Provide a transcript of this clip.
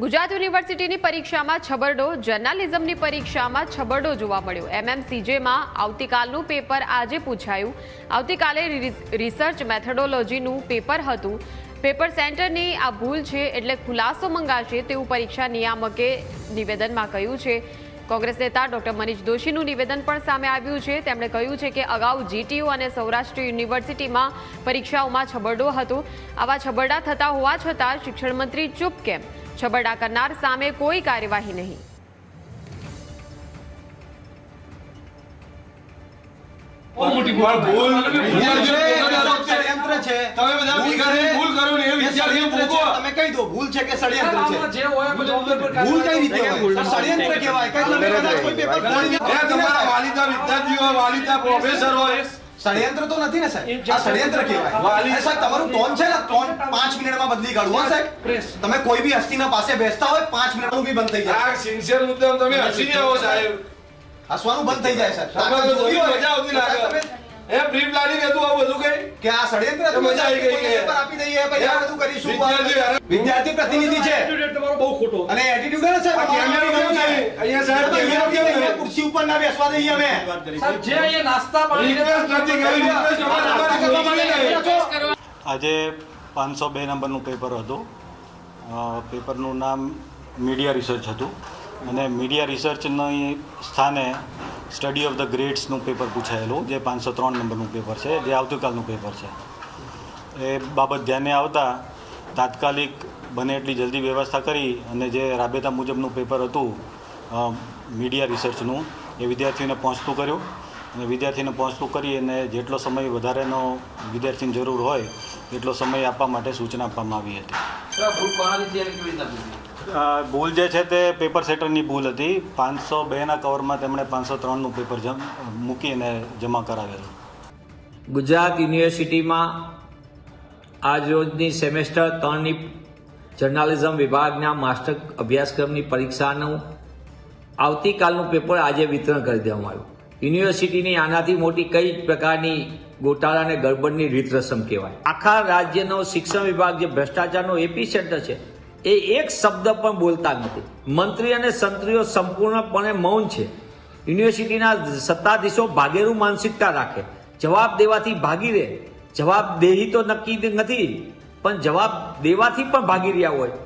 ગુજરાત યુનિવર્સિટીની પરીક્ષામાં છબરડો, જર્નાલિઝમની પરીક્ષામાં છબરડો જોવા મળ્યો. એમએમસીજેમાં આવતીકાલનું પેપર આજે પૂછાયું. આવતીકાલે રિસર્ચ મેથડોલોજીનું પેપર હતું. પેપર સેન્ટરની આ ભૂલ છે એટલે ખુલાસો મંગાશે તેવું પરીક્ષા નિયામકે નિવેદનમાં કહ્યું છે. કોંગ્રેસ નેતા ડોક્ટર મનીષ દોશીનું નિવેદન પણ સામે આવ્યું છે. તેમણે કહ્યું છે કે અગાઉ જીટીયુ અને સૌરાષ્ટ્ર યુનિવર્સિટીમાં પરીક્ષાઓમાં છબરડો હતો. આવા છબરડા થતા હોવા છતાં શિક્ષણ મંત્રી ચૂપ કેમ? છબરડા કરનાર સામે કોઈ કાર્યવાહી નહીં. છે તમે બધા ભેગા થઈને ભૂલ કરો. ને એ કે વિદ્યાર્થીઓ ષડયંત્ર છે. કહી દો ભૂલ છે કે ષડયંત્ર છે? જે હોય એ બધું અંદર પર ભૂલ કઈ રીતે ષડયંત્ર કહેવાય. વાલિદા વિદ્યાર્થીઓ વાલિદા પ્રોફેસર હોય. ષડયંત્ર તો નથી ને સાહેબ? આ ષડયંત્ર કહેવાય. વાલી- સાહેબ તમારું ટોન છે ને ટોન પાંચ મિનિટમાં બદલી કાઢવું હો સાહેબ. તમે કોઈ બી હસ્તીના પાસે બેસતા હોય પાંચ મિનિટનું બી બંધ થઈ જાય. આ સિન્સિયર મુદ્દે તમે હસી આવો સાહેબ. હસવાનું બંધ થઈ જાય સાહેબ. તો મજા આવતી લાગે. એ પ્રી પ્લાનિંગ હતું આ બધું કઈ? કે આ ષડયંત્ર તો મજા આવી ગઈ કે- પેપર આપી દઈએ ભાઈ આ બધું કરીશું વિદ્યાર્થી પ્રતિનિધિ છે. તમારો બહુ ખોટો. અને એટીટ્યુડ ને અહીંયા સાહેબ? ખુરશી ઉપર ના બેસવા દઈએ અમે સાહેબ જે અહીંયા નાસ્તા પાણી રિક્વેસ્ટ નથી કરી રિક્વેસ્ટ કરવા માટે આજે પાંચસો બે નંબરનું પેપર હતું. પેપરનું નામ મીડિયા રિસર્ચ હતું. અને મીડિયા રિસર્ચની સ્થાને સ્ટડી ઓફ ધ ગ્રેડ્સનું પેપર પૂછાયેલું જે પાંચસો ત્રણ નંબરનું પેપર છે જે આવતીકાલનું પેપર છે. એ બાબત ધ્યાને આવતા તાત્કાલિક બને એટલી જલ્દી વ્યવસ્થા કરી અને જે રાબેતા મુજબનું પેપર હતું મીડિયા રિસર્ચનું એ વિદ્યાર્થીઓને પહોંચતું કર્યું. અને વિદ્યાર્થીને પહોંચતું કરી અને જેટલો સમય વધારેનો વિદ્યાર્થીને જરૂર હોય એટલો સમય આપવા માટે સૂચના આપવામાં આવી હતી. ભૂલ જે છે તે પેપર સેટરની ભૂલ હતી. પાંચસો બેના કવરમાં તેમણે પાંચસો ત્રણનું પેપર મૂકીને મૂકી અને જમા કરાવેલું. ગુજરાત યુનિવર્સિટીમાં આજ રોજની સેમેસ્ટર ત્રણની જર્નાલિઝમ વિભાગના માસ્ટર અભ્યાસક્રમની પરીક્ષાનું આવતીકાલનું પેપર આજે વિતરણ કરી દેવામાં આવ્યું. યુનિવર્સિટીની આનાથી મોટી કઈ પ્રકારની ગોટાળા અને ગડબડની રીત રસમ કહેવાય. આખા રાજ્યનો શિક્ષણ વિભાગ જે ભ્રષ્ટાચારનો એપી સેન્ટર છે, એ એક શબ્દ પણ બોલતા નથી. મંત્રી અને સંત્રીઓ સંપૂર્ણપણે મૌન છે. યુનિવર્સિટીના સત્તાધીશો ભાગેરું માનસિકતા રાખે. જવાબ દેવાથી ભાગી રહે. જવાબ દેહી તો નક્કી નથી, પણ જવાબ દેવાથી પણ ભાગી રહ્યા હોય.